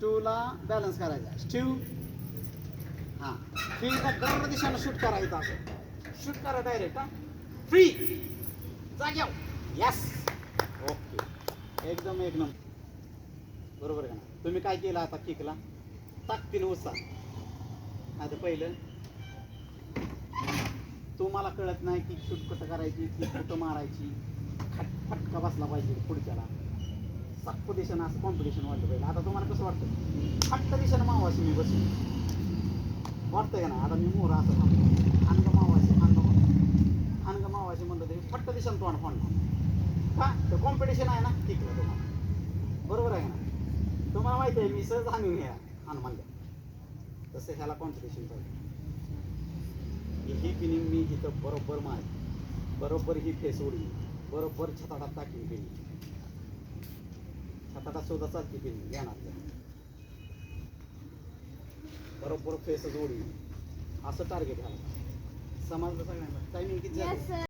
टूला balance करायचा Steve हां. फ्रीला दर दिशेनं शूट करायचं असं. शूट करा डायरेक्ट हा. फ्री जाग्याव यस ओके एकदम एक नंबर. बरोबर आहे का ना तुम्ही काय केलं आता किकला ताकतील उत्साह आता पहिलं. तुम्हाला कळत नाही की शूट कसं करायची की कुठं मारायची. खट फटका बसला पाहिजे पुढच्याला. साक्ष दिशेनं असं कॉम्पिटिशन वाटलं पाहिजे. वाटतं. फट्ट दिशेनं मावाशी मी बसून वाटतंय का ना आता मी मोरा असं थांबतो अनग मावाशी अनग अनग मावाशी म्हणलं तरी फट्ट दिशेनं तोंड फोडणार का? तर कॉम्पिटिशन आहे ना? टिकलं तुम्हाला. बरोबर आहे ना तुम्हाला माहिती आहे मी सहज आणून घ्या. हनुमानला तसं ह्याला कॉम्पिटिशन चालू ही फिलिंग मी इथं बरोबर मार बरोबर ही फेस उडी बरोबर छताटात टाकली फिलिंग छताटात सुद्धा चालती फिलिंग घेणार बरोबर फेस उडी असं टार्गेट आहे. समाज सगळ्यांना टायमिंग किती